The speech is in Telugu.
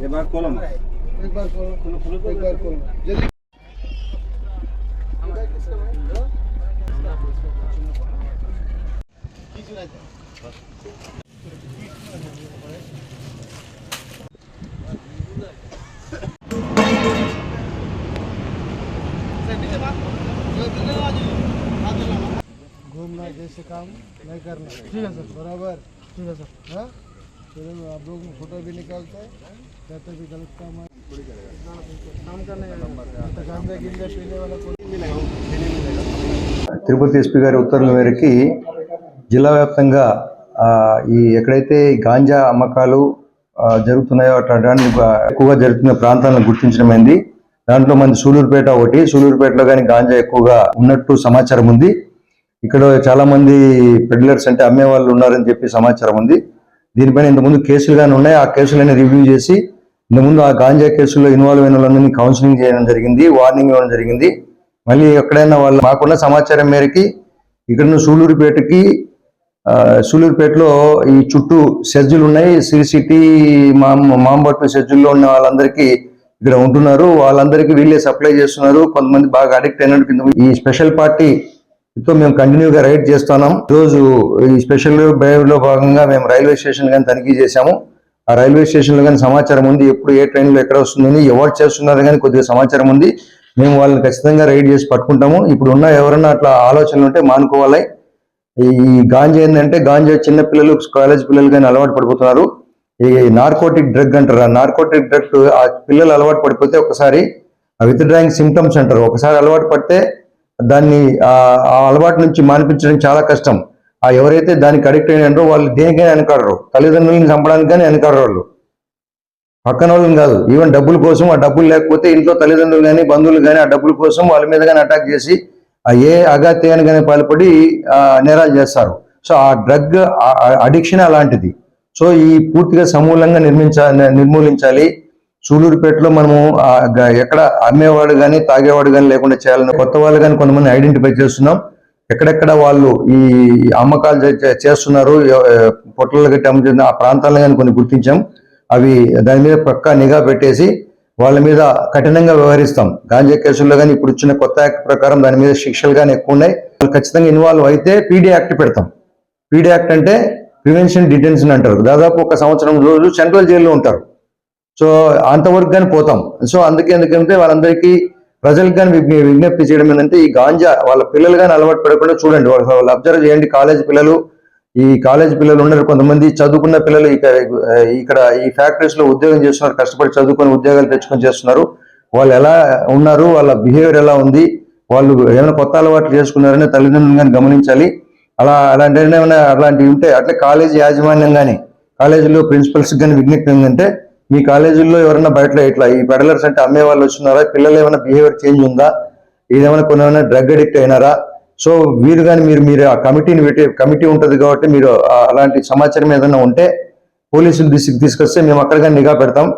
एक बार खोलो एक बार खोलो खोलो खोलो। एक बार खोलो। जल्दी। घूमना जैसे काम नहीं करना। ठीक है सर बराबर। ठीक है सर। हाँ? चलो आप लोग फोटो भी निकालते हैं कहते भी गलत काम है काम करने का गांजा गिंजा पीने वाला कोई తిరుపతి ఎస్పీ గారి ఉత్తర్వుల మేరకి జిల్లా వ్యాప్తంగా ఆ, ఈ ఎక్కడైతే ఈ గాంజా అమ్మకాలు ఆ, జరుగుతున్నాయో అట్లాంటి ఎక్కువగా జరుగుతున్న ప్రాంతాలను గుర్తించడమైంది దాంట్లో మంది సూలూరుపేట ఒకటి సూలూరుపేటలో కానీ గాంజా ఎక్కువగా ఉన్నట్టు సమాచారం ఉంది ఇక్కడ చాలా మంది పెడ్లర్స్ అంటే అమ్మే వాళ్ళు ఉన్నారని చెప్పి సమాచారం ఉంది దీనిపైన ఇంతకుముందు కేసులు కానీ ఉన్నాయి. ఆ కేసులన్నీ రివ్యూ చేసి ఇంతకుముందు ఆ గాంజా కేసుల్లో ఇన్వాల్వ్ అయిన వాళ్ళందరినీ కౌన్సిలింగ్ చేయడం జరిగింది వార్నింగ్ ఇవ్వడం జరిగింది. మళ్ళీ ఎక్కడైనా వాళ్ళు మాకున్న సమాచారం మేరకి ఇక్కడ నుంచి సూలూరుపేటకి సూలూరుపేటలో ఈ చుట్టూ సెజ్జులు ఉన్నాయి. సిరి సిటీ మాంబట్టు సెజ్జుల్లో ఉన్న వాళ్ళందరికీ ఇక్కడ ఉంటున్నారు. వాళ్ళందరికీ వీళ్ళే సప్లై చేస్తున్నారు. కొంతమంది బాగా అడిక్ట్ అయినట్టు ఈ స్పెషల్ పార్టీ సో మేము కంటిన్యూగా రైడ్ చేస్తున్నాం. రోజు ఈ స్పెషల్ డ్రైవ్లో భాగంగా మేము రైల్వే స్టేషన్ కానీ తనిఖీ చేశాము. ఆ రైల్వే స్టేషన్లో కానీ సమాచారం ఉంది ఎప్పుడు ఏ ట్రైన్లో ఎక్కడ వస్తుందని ఎవరు చేస్తున్నారు కానీ కొద్దిగా సమాచారం ఉంది. మేము వాళ్ళని ఖచ్చితంగా రైడ్ చేసి పట్టుకుంటాము. ఇప్పుడు ఉన్న ఎవరన్నా అట్లా ఆలోచనలు ఉంటే మానుకోవాలి. ఈ గాంజా ఏంటంటే గాంజా చిన్న పిల్లలు కాలేజ్ పిల్లలు కానీ అలవాటు పడిపోతున్నారు. ఈ నార్కోటిక్ డ్రగ్ అంటారు. ఆ నార్కోటిక్ డ్రగ్ ఆ పిల్లలు అలవాటు పడిపోతే ఒకసారి విత్ డ్రాయింగ్ సిమ్టమ్స్ అంటారు. ఒకసారి అలవాటు పడితే దాన్ని ఆ అలవాటు నుంచి మానిపించడం చాలా కష్టం. ఆ ఎవరైతే దానికి అడిక్ట్ అయినారో వాళ్ళు దేనికైనా వెనకాడరు. తల్లిదండ్రులను చంపడానికి కానీ వెనకాడరు వాళ్ళు పక్కన వాళ్ళని కాదు. ఈవెన్ డబ్బుల కోసం ఆ డబ్బులు లేకపోతే ఇంట్లో తల్లిదండ్రులు కానీ బంధువులు కానీ ఆ డబ్బుల కోసం వాళ్ళ మీద కానీ అటాక్ చేసి ఆ ఏ అగాత్యాన్ని కానీ పాల్పడి నేరాలు చేస్తారు. సో ఆ డ్రగ్ అడిక్షన్ అలాంటిది. సో ఈ పూర్తిగా సమూలంగా నిర్మించ నిర్మూలించాలి. సూలూరుపేటలో మనము ఎక్కడ అమ్మేవాడు కానీ తాగేవాడు కానీ లేకుండా చేయాలని కొత్త వాళ్ళు కానీ కొంతమంది ఐడెంటిఫై చేస్తున్నాం. ఎక్కడెక్కడ వాళ్ళు ఈ అమ్మకాలు చేస్తున్నారు పొట్టలు ఎ- కట్టి అమ్ముతున్న ఆ ప్రాంతాలను కానీ కొన్ని గుర్తించాం. అవి దాని మీద పక్కా నిఘా పెట్టేసి వాళ్ళ మీద కఠినంగా వ్యవహరిస్తాం. గాంజా కేసుల్లో కానీ ఇప్పుడు ఇచ్చిన కొత్త యాక్ట్ ప్రకారం దాని మీద శిక్షలు కానీ ఎక్కువ ఉన్నాయి. వాళ్ళు ఖచ్చితంగా ఇన్వాల్వ్ అయితే పీడీ యాక్ట్ పెడతాం. పీడీ యాక్ట్ అంటే ప్రివెన్షన్ డిటెన్షన్ అంటారు. దాదాపు ఒక సంవత్సరం రోజు సెంట్రల్ జైల్లో ఉంటారు. సో అంతవరకు కానీ పోతాం. సో అందుకే ఎందుకంటే వాళ్ళందరికీ ప్రజలకు కానీ విజ్ఞప్తి చేయడం ఏంటంటే ఈ గాంజా వాళ్ళ పిల్లలు కానీ అలవాటు పడకుండా చూడండి. వాళ్ళు అబ్జర్వ్ చేయండి. కాలేజ్ పిల్లలు ఈ కాలేజ్ పిల్లలు ఉన్నారు కొంతమంది. చదువుకున్న పిల్లలు ఇక్కడ ఈ ఫ్యాక్టరీస్లో ఉద్యోగం చేస్తున్నారు. కష్టపడి చదువుకొని ఉద్యోగాలు తెచ్చుకొని చేస్తున్నారు. వాళ్ళు ఎలా ఉన్నారు? వాళ్ళ బిహేవియర్ ఎలా ఉంది? వాళ్ళు ఏమైనా కొత్త అలవాట్లు చేసుకున్నారని తల్లిదండ్రులు కానీ గమనించాలి. అలా అలాంటి ఏమైనా అలాంటివి ఉంటే అట్లే కాలేజీ యాజమాన్యం కానీ కాలేజీలో ప్రిన్సిపల్స్ కానీ విజ్ఞప్తి ఏంటంటే మీ కాలేజీల్లో ఎవరైనా బయటలో ఇట్లా ఈ పెడలర్స్ అంటే అమ్మే వాళ్ళు వచ్చినారా? పిల్లలు ఏమైనా బిహేవియర్ చేంజ్ ఉందా? ఏదేమైనా కొన్ని ఏమైనా డ్రగ్ అడిక్ట్ అయినారా? సో వీరు కానీ మీరు మీరు ఆ కమిటీని పెట్టి కమిటీ ఉంటుంది కాబట్టి మీరు అలాంటి సమాచారం ఏదైనా ఉంటే పోలీసులు దృష్టికి తీసుకొస్తే మేము అక్కడ కానీ నిఘా పెడతాం.